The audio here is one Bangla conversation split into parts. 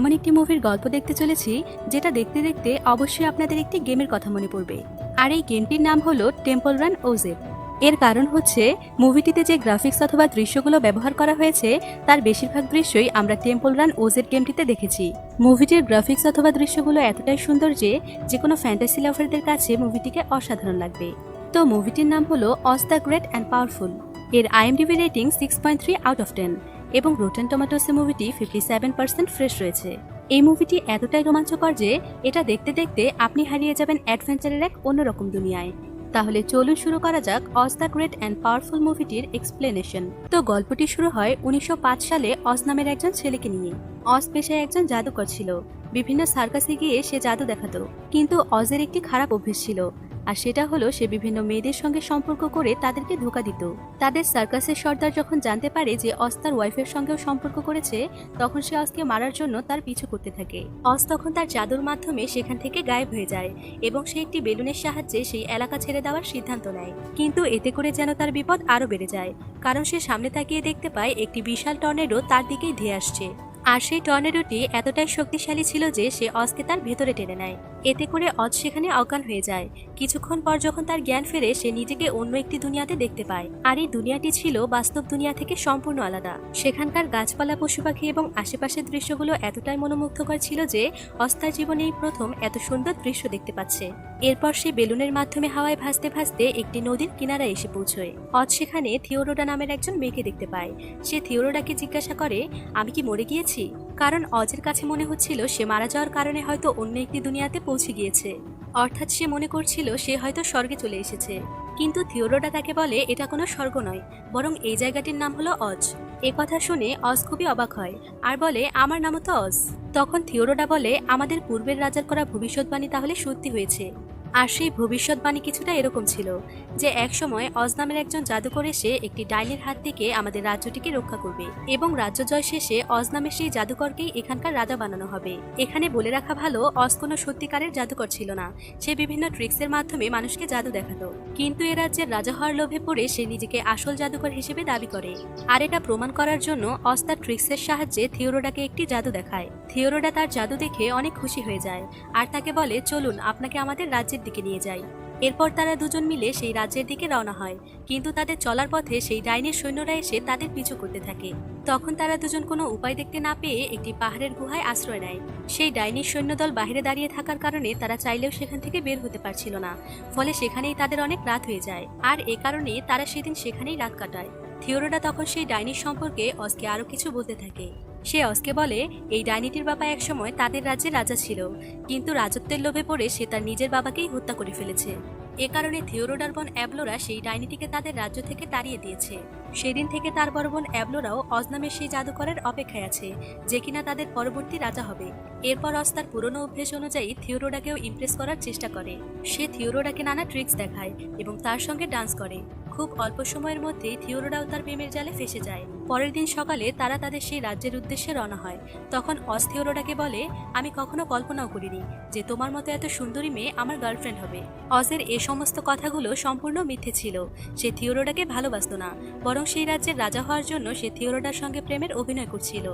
এমন একটি মুভির গল্প দেখতে চলেছি, যেটা দেখতে দেখতে অবশ্যই আপনাদের একটি গেমের কথা মনে পড়বে। আর এই গেমটির নাম হলো টেম্পল রান ওজেড এর কারণ হচ্ছে মুভিটিতে যে গ্রাফিক্স অথবা দৃশ্যগুলো ব্যবহার করা হয়েছে, তার বেশিরভাগ দৃশ্যই আমরা টেম্পল রান ওজেড গেমটিতে দেখেছি। মুভিটির গ্রাফিক্স অথবা দৃশ্যগুলো এতটাই সুন্দর যে যে কোনো ফ্যান্টাসি লাভারদের কাছে মুভিটিকে অসাধারণ লাগবে। তো মুভিটির নাম হলো Oz the great and powerful এর IMDb rating six point three out of ten এবং রোটেন টমেটোসে মুভিটি ফিফটি সেভেন পার্সেন্ট ফ্রেশ রয়েছে। এই মুভিটি এতটাই রোমাঞ্চকর যে, এটা দেখতে দেখতে আপনি হারিয়ে যাবেন অ্যাডভেঞ্চারের এক অন্যরকম দুনিয়ায়। তাহলে চলুন শুরু করা যাক Oz the great and powerful মুভিটির explanation তো গল্পটি শুরু হয় উনিশশো পাঁচ সালে অজ নামের একজন ছেলেকে নিয়ে। অজ পেশায় একজন জাদুকর ছিল। বিভিন্ন সার্কাসে গিয়ে সে জাদু দেখাতো। কিন্তু অজের একটি খারাপ অভ্যেস ছিল। আর সেটা হলো সে বিভিন্ন মেয়েদের সঙ্গে সম্পর্ক করে তাদেরকে ধোকা দিত। তাদের সার্কাসের সর্দার যখন জানতে পারে যে অস তার ওয়াইফের সঙ্গেও সম্পর্ক করেছে, তখন সে অসকে মারার জন্য তার পিছু করতে থাকে। অস তখন তার জাদুর মাধ্যমে সেখান থেকে গায়েব হয়ে যায় এবং সে একটি বেলুনের সাহায্যে সেই এলাকা ছেড়ে দেওয়ার সিদ্ধান্ত নেয়। কিন্তু এতে করে যেন তার বিপদ আরও বেড়ে যায়, কারণ সে সামনে তাকিয়ে দেখতে পায় একটি বিশাল টর্নেডো তার দিকেই ধেয়ে আসছে। আর সেই টর্নেডোটি এতটাই শক্তিশালী ছিল যে সে অজকে তার ভেতরে টেনে নেয়। এতে করে অজ সেখানে অজ্ঞান হয়ে যায়। কিছুক্ষণ পর যখন তার জ্ঞান ফেরে, সে নিজেকে অন্য একটি দুনিয়াতে দেখতে পায়। আর এই দুনিয়াটি ছিল বাস্তব দুনিয়া থেকে সম্পূর্ণ আলাদা। সেখানকার গাছপালা পশু পাখি এবং আশেপাশের দৃশ্যগুলো এতটাই মনোমুগ্ধকর ছিল যে অস্তার জীবনে এই প্রথম এত সুন্দর দৃশ্য দেখতে পাচ্ছে। এরপর সে বেলুনের মাধ্যমে হাওয়ায় ভাসতে ভাসতে একটি নদীর কিনারায় এসে পৌঁছয়। অজ সেখানে থিওরোডা নামের একজন মেয়েকে দেখতে পায়। সে থিওরোডাকে জিজ্ঞাসা করে, আমি কি মরে গিয়েছি? কারণ অজের কাছে মনে হচ্ছিল সে মারা যাওয়ার কারণে হয়তো অন্য একটি দুনিয়াতে পৌঁছে গিয়েছে। অর্থাৎ সে মনে করছিল সে হয়তো স্বর্গে চলে এসেছে। কিন্তু থিওরোডা তাকে বলে, এটা কোনো স্বর্গ নয়, বরং এই জায়গাটির নাম হলো অজ। এ কথা শুনে অজ খুবই অবাক হয়, আর বলে, আমার নামও তো অজ। তখন থিওরোডা বলে, আমাদের পূর্বের রাজার করা ভবিষ্যৎবাণী তাহলে সত্যি হয়েছে। আর সেই ভবিষ্যৎবাণী কিছুটা এরকম ছিল যে একসময় অজ নামের একজন জাদুকর এসে একটি ডাইনের হাত থেকে আমাদের রাজ্যটিকে রক্ষা করবে এবং রাজ্য জয় শেষে অজ নামের সেই জাদুকরকেই এখানকার রাজা বানানো হবে। এখানে বলে রাখা ভালো, অজ কোনো সত্যিকারের জাদুকর ছিল না। সে বিভিন্ন ট্রিক্সের মাধ্যমে মানুষকে জাদু দেখাতো। কিন্তু এ রাজ্যের রাজা হওয়ার লোভে পড়ে সে নিজেকে আসল জাদুকর হিসেবে দাবি করে। আর এটা প্রমাণ করার জন্য অজ তার ট্রিক্সের সাহায্যে থিওরোডাকে একটি জাদু দেখায়। থিওরোডা তার জাদু দেখে অনেক খুশি হয়ে যায়। আর তাকে বলে, চলুন, আপনাকে আমাদের রাজ্যের দিকে নিয়ে যায়। এরপর তারা দুজন মিলে সেই রাজ্যের দিকে রওনা হয়। কিন্তু তাদের চলার পথে সেই ডাইনের সৈন্যরা এসে তাদের পিছু করতে থাকে। তখন তারা দুজন কোনো উপায় দেখতে না পেয়ে একটি পাহাড়ের গুহায় আশ্রয় নেয়। সেই ডাইনির সৈন্যদল বাইরে দাঁড়িয়ে থাকার কারণে তারা চাইলেও সেখান থেকে বের হতে পারছিল না। ফলে সেখানেই তাদের অনেক রাত হয়ে যায়। আর এ কারণে তারা সেদিন সেখানেই রাত কাটায়। থিওরোডা তখন সেই ডাইনির সম্পর্কে অসকে আরও কিছু বলতে থাকে। সে অসকে বলে, এই ডাইনিটির বাবা একসময় তাদের রাজ্যে রাজা ছিল, কিন্তু রাজত্বের লোভে পড়ে সে তার নিজের বাবাকেই হত্যা করে ফেলেছে। এ কারণে থিওরোডার বোন অ্যাবলোরা সেই ডাইনিটিকে তাদের রাজ্য থেকে তাড়িয়ে দিয়েছে। সেদিন থেকে তার বড় বোন অ্যাবলোরাও অজনামের সেই জাদুকরের অপেক্ষায় আছে, যে কিনা তাদের পরবর্তী রাজা হবে। এরপর অজ তার পুরনো অভ্যেস অনুযায়ী থিওরোডাকেও ইমপ্রেস করার চেষ্টা করে। সে থিওরোডাকে নানা ট্রিক্স দেখায় এবং তার সঙ্গে ডান্স করে। খুব অল্প সময়ের মধ্যেই থিওরোডাও তার প্রেমের জালে ফেসে যায়। পরের দিন সকালে তারা তাদের সেই রাজ্যের উদ্দেশ্যে রওনা হয়। তখন অস থিওরোডাকে বলে, আমি কখনো কল্পনাও করিনি যে তোমার মতো এত সুন্দরী মেয়ে আমার গার্লফ্রেন্ড হবে। অজের এ সমস্ত কথাগুলো সম্পূর্ণ মিথ্যে ছিল। সে থিওরোডাকে ভালোবাসত না, বরং সেই রাজ্যের রাজা হওয়ার জন্য সে থিওরোডার সঙ্গে প্রেমের অভিনয় করছিল।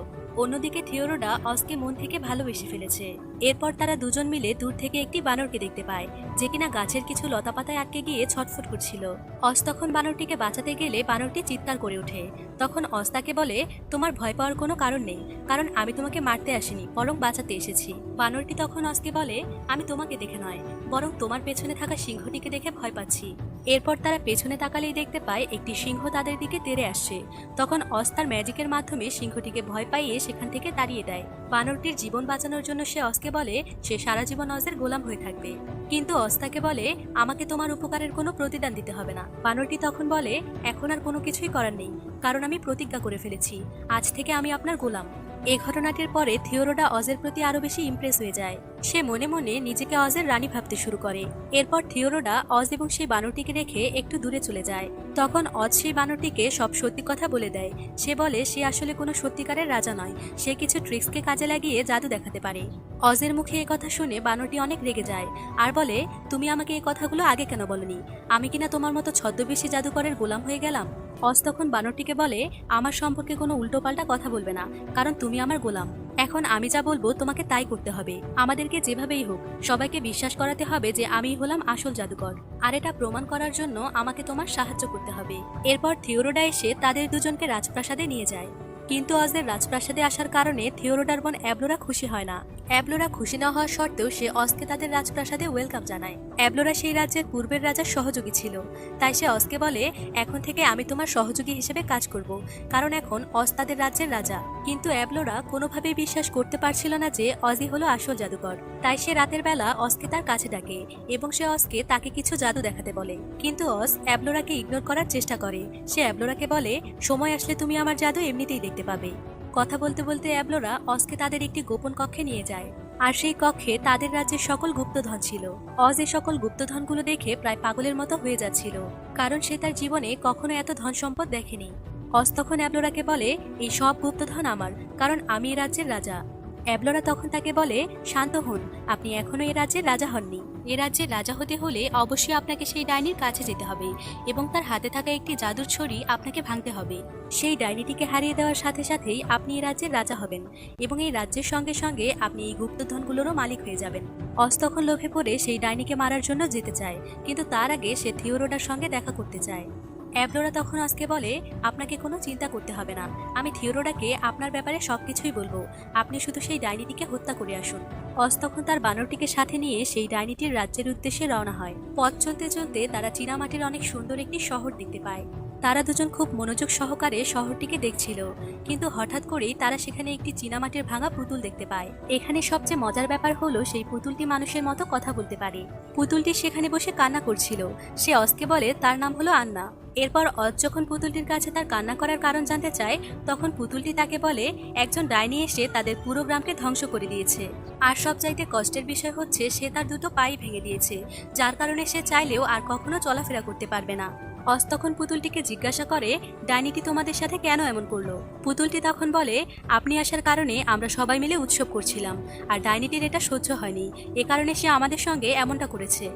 অন্যদিকে থিওরোডা অসকে মন থেকে ভালোবেসে ফেলেছে। এরপর তারা দুজন মিলে দূর থেকে একটি বানরকে দেখতে পায়, যে কিনা গাছের কিছু লতাপাতায় আটকে গিয়ে ছটফট করছিল। অস তখন বানরটিকে বাঁচাতে গেলে বানরটি চিৎকার করে ওঠে। তখন অস্তাকে বলে, তোমার ভয় পাওয়ার কোনো কারণ নেই, কারণ আমি তোমাকে মারতে আসিনি, বরং বাঁচাতে এসেছি। বানরটি তখন অস্তকে বলে, আমি তোমাকে দেখে নয়, বরং তোমার পেছনে থাকা সিংহটিকে দেখে ভয় পাচ্ছি। এরপর তারা পেছনে তাকালেই দেখতে পায় একটি সিংহ তাদের দিকে তেড়ে আসছে। তখন অস্তার ম্যাজিকের মাধ্যমে সিংহটিকে ভয় পাইয়ে সেখান থেকে তাড়িয়ে দেয়। বানরটির জীবন বাঁচানোর জন্য সে অসকে বলে, সে সারা জীবন অজের গোলাম হয়ে থাকবে। কিন্তু অস্তাকে বলে, আমাকে তোমার উপকারের কোনো প্রতিদান দিতে হবে না। বানরটি তখন বলে, এখন আর কোনো কিছুই করার নেই। কারণ আমি প্রতিজ্ঞা করে ফেলেছি। আজ থেকে আমি আপনার গোলাম। এ ঘটনাটির পরে থিওরোডা অজের প্রতি আরও বেশি ইমপ্রেস হয়ে যায়। সে মনে মনে নিজেকে অজের রানী ভাবতে শুরু করে। এরপর থিওরোডা অজ এবং সেই বানরটিকে রেখে একটু দূরে চলে যায়। তখন অজ সেই বানরটিকে সব সত্যি কথা বলে দেয়। সে বলে, সে আসলে কোনো সত্যিকারের রাজা নয়। সে কিছু ট্রিক্সকে কাজে লাগিয়ে জাদু দেখাতে পারে। অজের মুখে এ কথা শুনে বানরটি অনেক রেগে যায়। আর বলে, তুমি আমাকে এই কথাগুলো আগে কেন বলনি? আমি কিনা তোমার মতো ছদ্মবেশী জাদুকরের গোলাম হয়ে গেলাম? অজ তখন বানরটিকে বলে, আমার সম্পর্কে কোনো উল্টোপাল্টা কথা বলবে না, কারণ তুমি আমার গোলাম। এখন আমি যা বলব, তোমাকে তাই করতে হবে। আমাদেরকে যেভাবেই হোক, সবাইকে বিশ্বাস করাতে হবে যে আমি হলাম আসল জাদুকর। আর এটা প্রমাণ করার জন্য আমাকে তোমার সাহায্য করতে হবে। এরপর থিওরোডা এসে তাদের দুজনকে রাজপ্রাসাদে নিয়ে যায়। কিন্তু অজের রাজপ্রাসাদে আসার কারণে থিওরোডার বোন অ্যাবলোরা খুশি হয় না। অ্যাবলোরা খুশি না হওয়া সত্ত্বেও সে অসকে তাদের রাজপ্রাসাদে ওয়েলকাম জানায়। অ্যাবলোরা সেই রাজ্যের পূর্বের রাজার সহযোগী ছিল। তাই সে অসকে বলে, এখন থেকে আমি তোমার সহযোগী হিসেবে কাজ করব। কারণ এখন অস তাদের রাজ্যের রাজা। কিন্তু অ্যাবলোরা কোনোভাবেই বিশ্বাস করতে পারছিল না যে অজি হলো আসল জাদুকর। তাই সে রাতের বেলা অসকে তার কাছে ডাকে এবং সে অসকে তাকে কিছু জাদু দেখাতে বলে। কিন্তু অস অ্যাবলোরাকে ইগনোর করার চেষ্টা করে। সে অ্যাবলোরাকে বলে, সময় আসলে তুমি আমার জাদু এমনিতেই দেখতে পাবে। কথা বলতে বলতে অ্যাবলোরা অসকে তাদের একটি গোপন কক্ষে নিয়ে যায়। আর সেই কক্ষে তাদের রাজ্যের সকল গুপ্তধন ছিল। অজ এই সকল গুপ্তধনগুলো দেখে প্রায় পাগলের মতো হয়ে যাচ্ছিল, কারণ সে তার জীবনে কখনো এত ধন সম্পদ দেখেনি। অজ তখন অ্যাবলোরাকে বলে, এই সব গুপ্তধন আমার, কারণ আমি রাজ্যের রাজা। অ্যাবলোরা তখন তাকে বলে, শান্ত হন, আপনি এখনও এ রাজ্যের রাজা হননি। এ রাজ্যের রাজা হতে হলে অবশ্যই আপনাকে সেই ডাইনির কাছে যেতে হবে এবং তার হাতে থাকা একটি জাদুর ছড়ি আপনাকে ভাঙতে হবে। সেই ডাইনিটিকে হারিয়ে দেওয়ার সাথে সাথেই আপনি এই রাজ্যের রাজা হবেন এবং এই রাজ্যের সঙ্গে সঙ্গে আপনি এই গুপ্তধনগুলোরও মালিক হয়ে যাবেন। অস তখন লোভে পড়ে সেই ডাইনিকে মারার জন্য যেতে চায়, কিন্তু তার আগে সে থিওরোডার সঙ্গে দেখা করতে চায়। অ্যাবলোরা তখন আজকে বলে, আপনাকে কোনো চিন্তা করতে হবে না। আমি থিওরোডাকে আপনার ব্যাপারে সব কিছুই বলব। আপনি শুধু সেই ডাইনিটিকে হত্যা করে আসুন। অস তখন তার বানরটিকে সাথে নিয়ে সেই ডাইনিটির রাজ্যের উদ্দেশ্যে রওনা হয়। পথ চলতে চলতে তারা চীনামাটির অনেক সুন্দর একটি শহর দেখতে পায়। তারা দুজন খুব মনোযোগ সহকারে শহরটিকে দেখছিল। কিন্তু হঠাৎ করেই তারা সেখানে একটি চীনামাটির ভাঙা পুতুল দেখতে পায়। এখানে সবচেয়ে মজার ব্যাপার হলো সেই পুতুলটি মানুষের মতো কথা বলতে পারে। পুতুলটি সেখানে বসে কান্না করছিল। সে অসকে বলে, তার নাম হলো আন্না। এরপর অজ যখন পুতুলটির কাছে তার কান্না করার কারণ জানতে চায়, তখন পুতুলটি তাকে বলে, একজন ডাইনি এসে তাদের পুরো গ্রামকে ধ্বংস করে দিয়েছে। আর সব চাইতে কষ্টের বিষয় হচ্ছে, সে তার দুটো পাই ভেঙে দিয়েছে, যার কারণে সে চাইলেও আর কখনো চলাফেরা করতে পারবে না। অস তখন পুতুলটিকে জিজ্ঞাসা করে, ডাইনিটি তোমাদের সাথে কেন এমন করল? পুতুলটি তখন বলে, আপনি আসার কারণে আমরা সবাই মিলে উৎসব করছিলাম, আর ডাইনিটির এটা সহ্য হয়নি। এ কারণে সে আমাদের সঙ্গে এমনটা করেছে।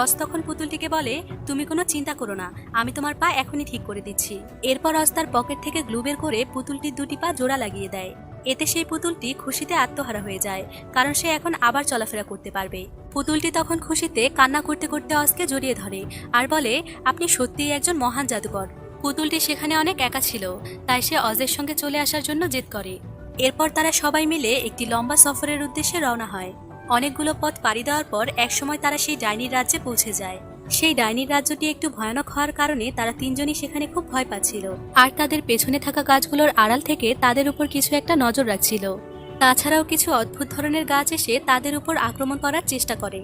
অস তখন পুতুলটিকে বলে, তুমি কোনো চিন্তা করো না, আমি তোমার পা এখনই ঠিক করে দিচ্ছি। এরপর অস তার পকেট থেকে গ্লু বের করে পুতুলটির দুটি পা জোড়া লাগিয়ে দেয়। এতে সেই পুতুলটি খুশিতে আত্মহারা হয়ে যায়, কারণ সে এখন আবার চলাফেরা করতে পারবে। পুতুলটি তখন খুশিতে কান্না করতে করতে অসকে জড়িয়ে ধরে আর বলে, আপনি সত্যিই একজন মহান জাদুকর। পুতুলটি সেখানে অনেক একা ছিল, তাই সে অজের সঙ্গে চলে আসার জন্য জেদ করে। এরপর তারা সবাই মিলে একটি লম্বা সফরের উদ্দেশ্যে রওনা হয়। অনেকগুলো পথ পাড়ি দেওয়ার পর একসময় তারা সেই ডাইনির রাজ্যে পৌঁছে যায়। সেই ডাইনির রাজ্যটি একটু ভয়ানক হওয়ার কারণে তারা তিনজনই সেখানে খুব ভয় পাচ্ছিল। আর তাদের পেছনে থাকা গাছগুলোর আড়াল থেকে তাদের উপর কিছু একটা নজর রাখছিল। তাছাড়াও কিছু অদ্ভুত ধরনের গাছ এসে তাদের উপর আক্রমণ করার চেষ্টা করে।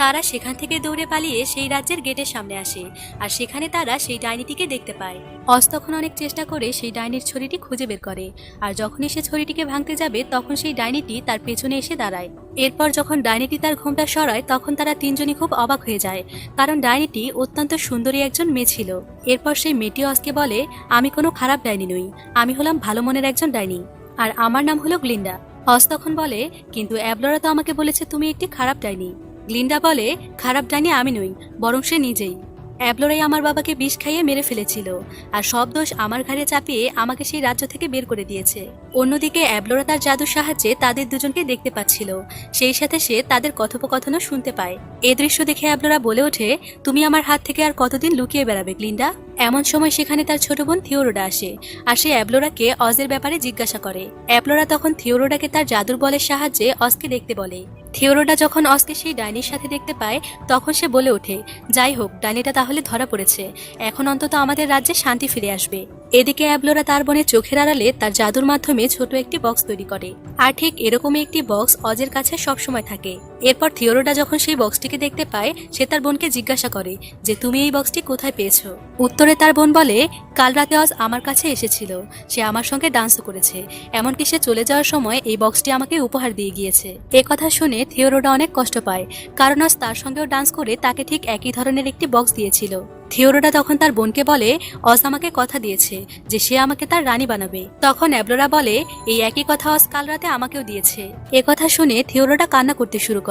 তারা সেখান থেকে দৌড়ে পালিয়ে সেই রাজ্যের গেটের সামনে আসে, আর সেখানে তারা সেই ডাইনিটিকে দেখতে পায়। অস তখন অনেক চেষ্টা করে সেই ডাইনির ছড়িটি খুঁজে বের করে, আর যখনই সে ছড়িটিকে ভাঙতে যাবে, তখন সেই ডাইনিটি তার পেছনে এসে দাঁড়ায়। এরপর যখন ডাইনিটি তার ঘোমটা সরায়, তখন তারা তিনজনই খুব অবাক হয়ে যায়, কারণ ডাইনিটি অত্যন্ত সুন্দরী একজন মেয়ে ছিল। এরপর সেই মেয়েটি অসকে বলে, আমি কোনো খারাপ ডাইনি নই, আমি হলাম ভালো মনের একজন ডাইনি, আর আমার নাম হলো গ্লিন্ডা। অস তখন বলে, কিন্তু অ্যাবলরা তো আমাকে বলেছে তুমি একটি খারাপ ডাইনি। গ্লিন্ডা বলে, খারাপ ডাইনি আমি নই, বরং সে নিজেই। অ্যাবলোরাই আমার বাবাকে বিষ খাইয়ে মেরে ফেলেছিল, আর সব দোষ আমার ঘাড়ে চাপিয়ে আমাকে সেই রাজ্য থেকে বের করে দিয়েছে। অন্যদিকে অ্যাবলোরা তার জাদুর সাহায্যে তাদের দুজনকে দেখতে পাচ্ছিল, সেই সাথে সে তাদের কথোপকথনও শুনতে পায়। এ দৃশ্য দেখে অ্যাবলোরা বলে ওঠে, তুমি আমার হাত থেকে আর কতদিন লুকিয়ে বেড়াবে, গ্লিন্ডা? এমন সময় সেখানে তার ছোট বোন থিওরোডা আসে, আর সে অ্যাবলোরাকে অজের ব্যাপারে জিজ্ঞাসা করে। অ্যাবলোরা তখন থিওরোডাকে তার জাদুর বলের সাহায্যে অজকে দেখতে বলে থিওরোডা যখন অসকে সেই ডাইনির সাথে দেখতে পায়, তখন সে বলে ওঠে, যাই হোক, ডাইনিটা তাহলে ধরা পড়েছে। এখন অন্তত আমাদের রাজ্যে শান্তি ফিরে আসবে। এদিকে অ্যাবলোরা তার বনে চোখের আড়ালে তার জাদুর মাধ্যমে ছোট একটি বক্স তৈরি করে। আর ঠিক এরকমই একটি বক্স অজের কাছে সবসময় থাকে। এরপর থিওরোডা যখন সেই বক্সটিকে দেখতে পায়, সে তার বোনকে জিজ্ঞাসা করে যে, তুমি এই বক্সটি কোথায় পেয়েছ? উত্তরে তার বোন বলে, কাল রাতে অজ আমার কাছে এসেছিল। সে আমার সঙ্গে ডান্সও করেছে। এমনকি সে চলে যাওয়ার সময় এই বক্সটি আমাকে উপহার দিয়ে গিয়েছে। এ কথা শুনে থিওরোডা অনেক কষ্ট পায়, কারণ অজ তার সঙ্গেও ডান্স করে তাকে ঠিক একই ধরনের একটি বক্স দিয়েছিল। থিওরোডা তখন তার বোনকে বলে, অজ আমাকে কথা দিয়েছে যে, সে আমাকে তার রানী বানাবে। তখন অ্যাবলোরা বলে, এই একই কথা অজ কাল রাতে আমাকেও দিয়েছে। এ কথা শুনে থিওরোডা কান্না করতে শুরু করে।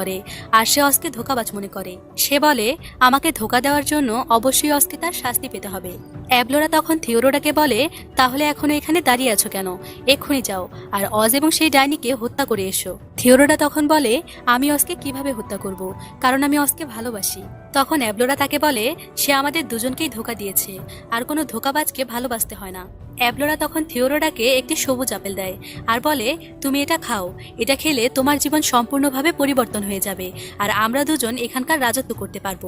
আর সে অস্কে ধোকাবাজ মনে করে। সে বলে, আমাকে ধোকা দেওয়ার জন্য অবশ্যই অস্কে তার শাস্তি পেতে হবে। অ্যাবলোরা তখন থিওরোডাকে বলে, তাহলে এখনও এখানে দাঁড়িয়ে আছো কেন? এক্ষুনি যাও, আর অজ এবং সেই ডাইনিকে হত্যা করে এসো। থিওরোডা তখন বলে, আমি অজকে কীভাবে হত্যা করব? কারণ আমি অজকে ভালোবাসি। তখন অ্যাবলোরা তাকে বলে, সে আমাদের দুজনকেই ধোকা দিয়েছে, আর কোনো ধোকাবাজকে ভালোবাসতে হয় না। অ্যাবলোরা তখন থিওরোডাকে একটি সবুজ আপেল দেয়, আর বলে, তুমি এটা খাও, এটা খেলে তোমার জীবন সম্পূর্ণভাবে পরিবর্তন হয়ে যাবে, আর আমরা দুজন এখানকার রাজত্ব করতে পারব।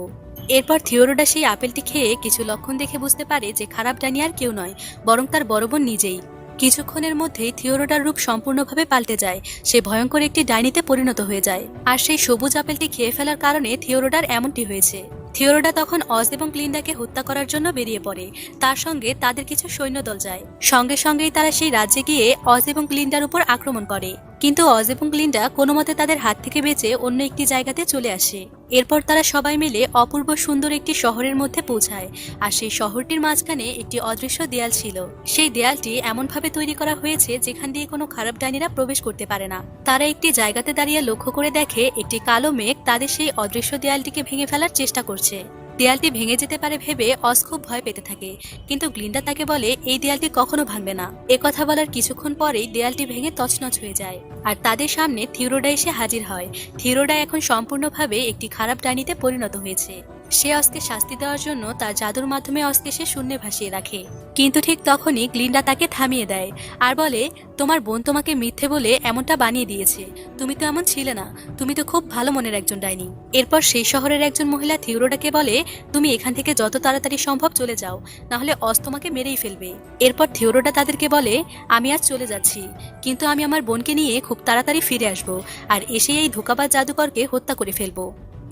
এরপর থিওরোডা সেই আপেলটি খেয়ে কিছু লক্ষণ দেখে বুঝতে পারে যে খারাপ ডানি আর কেউ নয়, বরং তার বড় বোন নিজেই। কিছুক্ষণের মধ্যেই থিওরোডার রূপ সম্পূর্ণভাবে পাল্টে যায়, সে ভয়ঙ্কর একটি ডাইনিতে পরিণত হয়ে যায়। আর সেই সবুজ আপেলটি খেয়ে ফেলার কারণে থিওরোডার এমনটি হয়েছে। থিওরোডা তখন অজ এবং ক্লিন্ডাকে হত্যা করার জন্য বেরিয়ে পড়ে। তার সঙ্গে তাদের কিছু সৈন্যদল যায়। সঙ্গে সঙ্গেই তারা সেই রাজ্যে গিয়ে অজ এবং ক্লিন্ডার উপর আক্রমণ করে। কিন্তু অজ এবং ক্লিন্ডা কোনো মতে তাদের হাত থেকে বেঁচে অন্য একটি জায়গাতে চলে আসে। এরপর তারা সবাই মিলে অপূর্ব সুন্দর একটি শহরের মধ্যে পৌঁছায়, আর সেই শহরটির মাঝখানে একটি অদৃশ্য দেয়াল ছিল। সেই দেয়ালটি এমনভাবে তৈরি করা হয়েছে যেখান দিয়ে কোনো খারাপ ডাইনিরা প্রবেশ করতে পারে না। তারা একটি জায়গাতে দাঁড়িয়ে লক্ষ্য করে দেখে একটি কালো মেঘ তাদের সেই অদৃশ্য দেয়ালটিকে ভেঙে ফেলার চেষ্টা করছে। দেয়ালটি ভেঙে যেতে পারে ভেবে অস খুব ভয় পেতে থাকে। কিন্তু গ্লিন্ডা তাকে বলে, এই দেয়ালটি কখনো ভাঙবে না। এ কথা বলার কিছুক্ষণ পরেই দেয়ালটি ভেঙে তছনছ হয়ে যায়। আর তাদের সামনে থিওরোডা এসে হাজির হয়। থিওরোডা এখন সম্পূর্ণভাবে একটি খারাপ ডাইনিতে পরিণত হয়েছে। সে অস্কে শাস্তি দেওয়ার জন্য তার জাদুর মাধ্যমে অস্কে সে শূন্যে ভাসিয়ে রাখে। কিন্তু ঠিক তখনই গ্লিন্ডা তাকে থামিয়ে দেয় আর বলে, তোমার বোন তোমাকে মিথ্যে বলে এমনটা বানিয়ে দিয়েছে। তুমি তো এমন ছিলে না। তুমি তো খুব ভালো মনের একজন ডাইনি। এরপর সেই শহরের একজন মহিলা থিওরোডাকে বলে, তুমি এখান থেকে যত তাড়াতাড়ি সম্ভব চলে যাও, নাহলে অস তোমাকে মেরেই ফেলবে। এরপর থিওরোডা তাদেরকে বলে, আমি আজ চলে যাচ্ছি, কিন্তু আমি আমার বোনকে নিয়ে খুব তাড়াতাড়ি ফিরে আসব আর এসে এই ধোকাবাজ জাদুকরকে হত্যা করে ফেলব।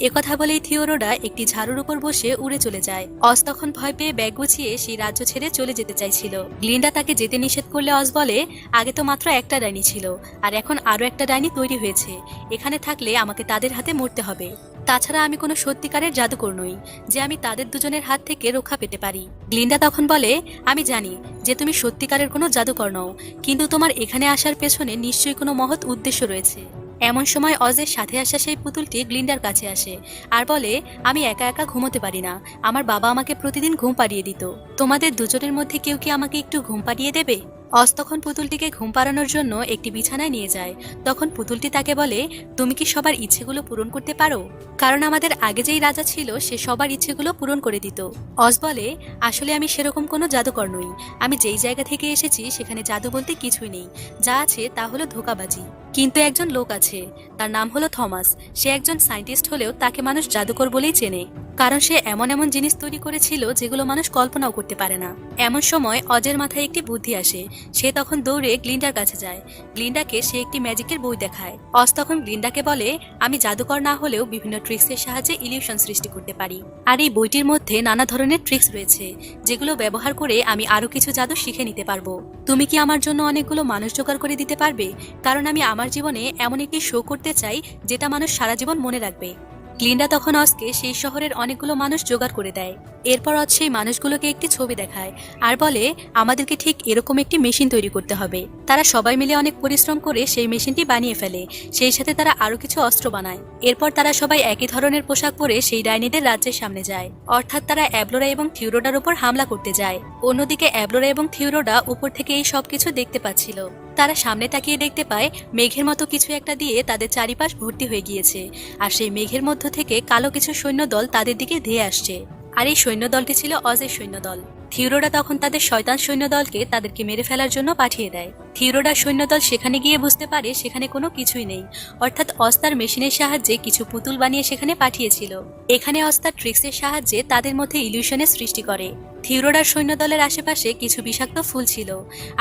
একথা বলেই থিওরোডা একটি ঝাড়ুর উপর বসে উড়ে চলে যায়। অস তখন ভয় পেয়ে ব্যাগ গুছিয়ে সেই রাজ্য ছেড়ে চলে যেতে চাইছিল। গ্লিন্ডা তাকে যেতে নিষেধ করলে অস বলে, আগে তো মাত্র একটা ডাইনি ছিল, আর এখন আরও একটা ডাইনি তৈরি হয়েছে। এখানে থাকলে আমাকে তাদের হাতে মরতে হবে। তাছাড়া আমি কোনো সত্যিকারের জাদুকর নই, যে আমি তাদের দুজনের হাত থেকে রক্ষা পেতে পারি। গ্লিন্ডা তখন বলে, আমি জানি যে তুমি সত্যিকারের কোনো জাদুকর নও, কিন্তু তোমার এখানে আসার পেছনে নিশ্চয়ই কোনো মহৎ উদ্দেশ্য রয়েছে। এমন সময় অজের সাথে আসা সেই পুতুলটি গ্লিন্ডার কাছে আসে আর বলে, আমি একা একা ঘুমোতে পারি না। আমার বাবা আমাকে প্রতিদিন ঘুম পাড়িয়ে দিত। তোমাদের দুজনের মধ্যে কেউ কি আমাকে একটু ঘুম পাড়িয়ে দেবে? অজ তখন পুতুলটিকে ঘুম পাড়ানোর জন্য একটি বিছানায় নিয়ে যায়। তখন পুতুলটি তাকে বলে, তুমি কি সবার ইচ্ছেগুলো পূরণ করতে পারো? কারণ আমাদের আগে যেই রাজা ছিল, সে সবার ইচ্ছেগুলো পূরণ করে দিত। অস বলে, আসলে আমি সেরকম কোনো জাদুকর নই। আমি যেই জায়গা থেকে এসেছি, সেখানে জাদু বলতে কিছুই নেই। যা আছে তা হলো ধোকাবাজি। কিন্তু একজন লোক আছে, তার নাম হলো থমাস। সে একজন সায়েন্টিস্ট হলেও তাকে মানুষ জাদুকর বলেই চেনে। কারণ সে এমন এমন জিনিস তৈরি করেছিল যেগুলো মানুষ কল্পনাও করতে পারে না। এমন সময় অজের মাথায় একটি বুদ্ধি আসে। সে তখন দৌড়ে গ্লিন্ডার কাছে যায়। গ্লিন্ডাকে সে একটি ম্যাজিকের বই দেখায়। অজ তখন গ্লিন্ডাকে বলে, আমি জাদুকর না হলেও বিভিন্ন ট্রিক্সের সাহায্যে ইলিউশন সৃষ্টি করতে পারি। আর এই বইটির মধ্যে নানা ধরনের ট্রিক্স রয়েছে, যেগুলো ব্যবহার করে আমি আরও কিছু জাদু শিখে নিতে পারব। তুমি কি আমার জন্য অনেকগুলো মানুষ জোগাড় করে দিতে পারবে? কারণ আমি আমার জীবনে এমন একটি শো করতে চাই, যেটা মানুষ সারা জীবন মনে রাখবে। গ্লিন্ডা তখন অসকে সেই শহরের অনেকগুলো মানুষ জোগাড় করে দেয়। এরপর অজ সেই মানুষগুলোকে একটি ছবি দেখায় আর বলে, আমাদেরকে ঠিক এরকম একটি মেশিন তৈরি করতে হবে। তারা সবাই মিলে অনেক পরিশ্রম করে সেই মেশিনটি বানিয়ে ফেলে। সেই সাথে তারা আরও কিছু অস্ত্র বানায়। এরপর তারা সবাই একই ধরনের পোশাক পরে সেই ডাইনিদের রাজ্যের সামনে যায়। অর্থাৎ তারা অ্যাবলোরা এবং থিউরোডার উপর হামলা করতে যায়। অন্যদিকে অ্যাবলোরা এবং থিওরোডা উপর থেকে এই সব কিছু দেখতে পাচ্ছিল। তারা সামনে তাকিয়ে দেখতে পায়, মেঘের মতো কিছু একটা দিয়ে তাদের চারিপাশ ভর্তি হয়ে গিয়েছে। আর সেই মেঘের মধ্য থেকে কালো কিছু সৈন্য দল তাদের দিকে ধেয়ে আসছে। আর এই সৈন্যদলটি ছিল অজের সৈন্যদল। থিউরোরা তখন তাদের শয়তান সৈন্যদলকে তাদেরকে মেরে ফেলার জন্য পাঠিয়ে দেয়। থিওরোডার সৈন্যদল সেখানে গিয়ে বুঝতে পারে সেখানে কোনো কিছুই নেই। অর্থাৎ অস্তার মেশিনের সাহায্যে কিছু পুতুল বানিয়ে সেখানে পাঠিয়েছিল। এখানে অস্তার ট্রিক্সের সাহায্যে তাদের মধ্যে ইলিউশনের সৃষ্টি করে। থিওরোডার সৈন্যদলের আশেপাশে কিছু বিষাক্ত ফুল ছিল,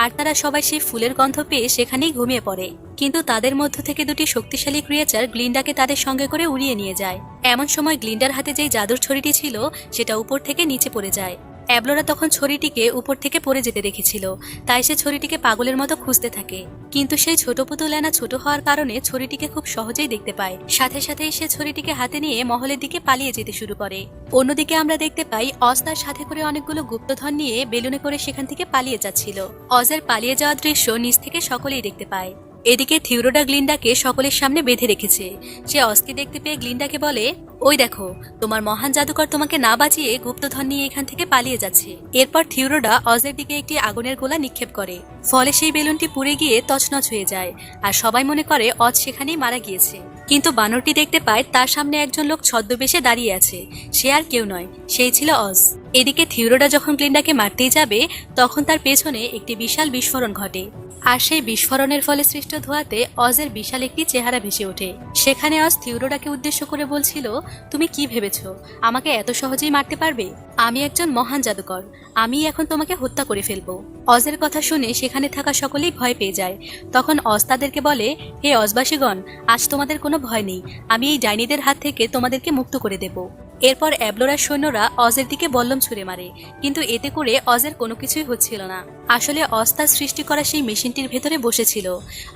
আর তারা সবাই সেই ফুলের গন্ধ পেয়ে সেখানেই ঘুমিয়ে পড়ে। কিন্তু তাদের মধ্য থেকে দুটি শক্তিশালী ক্রিয়েচার গ্লিন্ডাকে তাদের সঙ্গে করে উড়িয়ে নিয়ে যায়। এমন সময় গ্লিন্ডার হাতে যেই জাদুর ছড়িটি ছিল, সেটা উপর থেকে নিচে পড়ে যায়। অ্যাবলোরা তখন ছড়িটিকে উপর থেকে পড়ে যেতে দেখেছিল। তাই সে ছড়িটিকে পাগলের মতো খুঁজতে থাকে। কিন্তু সেই ছোট পুতুল এনা ছোট হওয়ার কারণে ছড়িটিকে খুব সহজেই দেখতে পায়। সাথে সাথেই সে ছড়িটিকে হাতে নিয়ে মহলের দিকে পালিয়ে যেতে শুরু করে। অন্যদিকে আমরা দেখতে পাই অজ তার সাথে করে অনেকগুলো গুপ্তধন নিয়ে বেলুনে করে সেখান থেকে পালিয়ে যাচ্ছিল। অজের পালিয়ে যাওয়ার দৃশ্য নিচ থেকে সকলেই দেখতে পায়। এদিকে থিওরোডা গ্লিন্ডাকে সকলের সামনে বেঁধে রেখেছে। সে অস্কে দেখতে পেয়ে গ্লিন্ডাকে বলে, ওই দেখো, তোমার মহান জাদুকর তোমাকে না বাঁচিয়ে গুপ্তধন নিয়ে এখান থেকে পালিয়ে যাচ্ছে। এরপর থিওরোডা অজের দিকে একটি আগুনের গোলা নিক্ষেপ করে। ফলে সেই বেলুনটি পুড়ে গিয়ে তছনছ হয়ে যায়। আর সবাই মনে করে অজ সেখানেই মারা গিয়েছে। কিন্তু বানরটি দেখতে পায় তার সামনে একজন লোক ছদ্মবেশে দাঁড়িয়ে আছে। সে আর কেউ নয়, সেই ছিল অজ এদিকে থিওরোডা যখন গ্লিন্ডাকে মারতেই যাবে, তখন তার পেছনে একটি বিশাল বিস্ফোরণ ঘটে। আর সেই বিস্ফোরণের ফলে সৃষ্ট ধোঁয়াতে অজের বিশাল একটি চেহারা ভেসে ওঠে। সেখানে অজ থিওরোডাকে উদ্দেশ্য করে বলছিল, তুমি কি ভেবেছ? আমাকে এত সহজেই মারতে পারবে? আমি একজন মহান জাদুকর। আমি এখন তোমাকে হত্যা করে ফেলব। অজের কথা শুনে সেখানে থাকা সকলেই ভয় পেয়ে যায়। তখন অজ তাদেরকে বলে, হে অজবাসীগণ, আজ তোমাদের কোনো ভয় নেই। আমি এই ডাইনিদের হাত থেকে তোমাদেরকে মুক্ত করে দেব। এরপর অ্যাবলোরার সৈন্যরা অজের দিকে বল্লম ছুঁড়ে মারে, কিন্তু এতে করে অজের কোনো কিছুই হচ্ছিল না। আসলে অজ তার সৃষ্টি করা সেই মেশিনটির ভেতরে বসেছিল,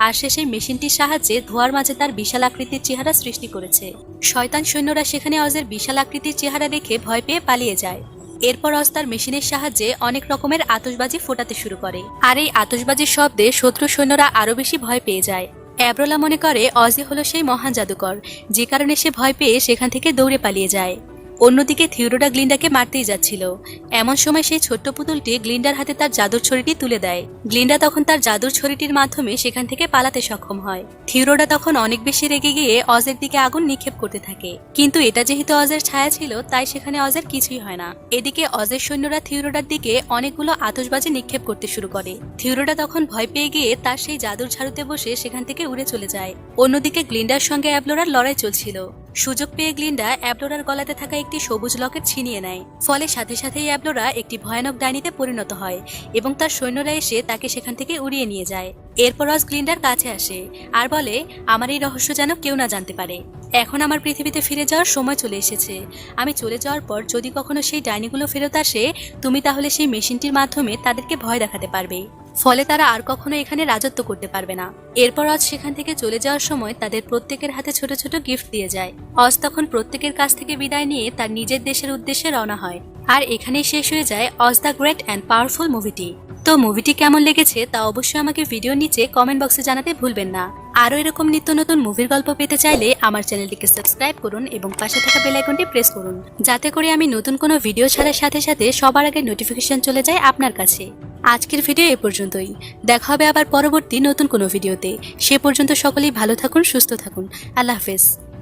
আর সে সেই মেশিনটির সাহায্যে ধোয়ার মাঝে তার বিশাল আকৃতির চেহারা সৃষ্টি করেছে। শয়তান সৈন্যরা সেখানে অজের বিশাল আকৃতির চেহারা দেখে ভয় পেয়ে পালিয়ে যায়। এরপর অজ তার মেশিনের সাহায্যে অনেক রকমের আতশবাজি ফোটাতে শুরু করে, আর এই আতশবাজির শব্দে শত্রু সৈন্যরা আরও বেশি ভয় পেয়ে যায়। অ্যাব্রোলা মনে করে অজি হলো সেই মহান জাদুকর, যে কারণে সে ভয় পেয়ে সেখান থেকে দৌড়ে পালিয়ে যায়। অন্যদিকে থিওরোডা গ্লিন্ডাকে মারতেই যাচ্ছিল। এমন সময় সেই ছোট্ট পুতুলটি গ্লিন্ডার হাতে তার জাদুর ছড়িটি তুলে দেয়। গ্লিন্ডা তখন তার জাদুর ছড়িটির মাধ্যমে সেখান থেকে পালাতে সক্ষম হয়। থিওরোডা তখন অনেক বেশি রেগে গিয়ে অজের দিকে আগুন নিক্ষেপ করতে থাকে। কিন্তু এটা যেহেতু অজের ছায়া ছিল, তাই সেখানে অজের কিছুই হয় না। এদিকে অজের সৈন্যরা থিওরোডার দিকে অনেকগুলো আতশবাজি নিক্ষেপ করতে শুরু করে। থিওরোডা তখন ভয় পেয়ে গিয়ে তার সেই জাদুর ঝাড়ুতে বসে সেখান থেকে উড়ে চলে যায়। অন্যদিকে গ্লিন্ডার সঙ্গে অ্যাবলোরার লড়াই চলছিল। সুযোগ পেয়ে গ্লিন্ডা অ্যাবলোরার গলাতে থাকা একটি সবুজ লকেট ছিনিয়ে নেয়। ফলে সাথে সাথেই অ্যাবলোরা একটি ভয়ানক ডাইনিতে পরিণত হয় এবং তার সৈন্যরা এসে তাকে সেখান থেকে উড়িয়ে নিয়ে যায়। এরপর অজ গ্লিন্ডার কাছে আসে আর বলে, আমার এই রহস্য যেন কেউ না জানতে পারে। এখন আমার পৃথিবীতে ফিরে যাওয়ার সময় চলে এসেছে। আমি চলে যাওয়ার পর যদি কখনো সেই ডাইনিগুলো ফেরত আসে, তুমি তাহলে সেই মেশিনটির মাধ্যমে তাদেরকে ভয় দেখাতে পারবে। ফলে তারা আর কখনো এখানে রাজত্ব করতে পারবে না। এরপর অজ সেখান থেকে চলে যাওয়ার সময় তাদের প্রত্যেকের হাতে ছোট ছোট গিফট দিয়ে যায়। অজ তখন প্রত্যেকের কাছ থেকে বিদায় নিয়ে তার নিজের দেশের উদ্দেশ্যে রওনা হয়। আর এখানেই শেষ হয়ে যায় অজ দ্য গ্রেট অ্যান্ড পাওয়ারফুল মুভিটি। তো মুভিটি কেমন লেগেছে তা অবশ্যই আমাকে ভিডিও নিচে কমেন্ট বক্সে জানাতে ভুলবেন না। আরও এরকম নিত্য নতুন মুভির গল্প পেতে চাইলে আমার চ্যানেলটিকে সাবস্ক্রাইব করুন এবং পাশে থাকা বেলাইকনটি প্রেস করুন। যাতে করে আমি নতুন কোনো ভিডিও ছাড়ার সাথে সাথে সবার আগে নোটিফিকেশন চলে যায় আপনার কাছে। আজকের ভিডিও এ পর্যন্তই। দেখা হবে আবার পরবর্তী নতুন কোনো ভিডিওতে সে পর্যন্ত সকলেই ভালো থাকুন, সুস্থ থাকুন। আল্লাহ হাফেজ।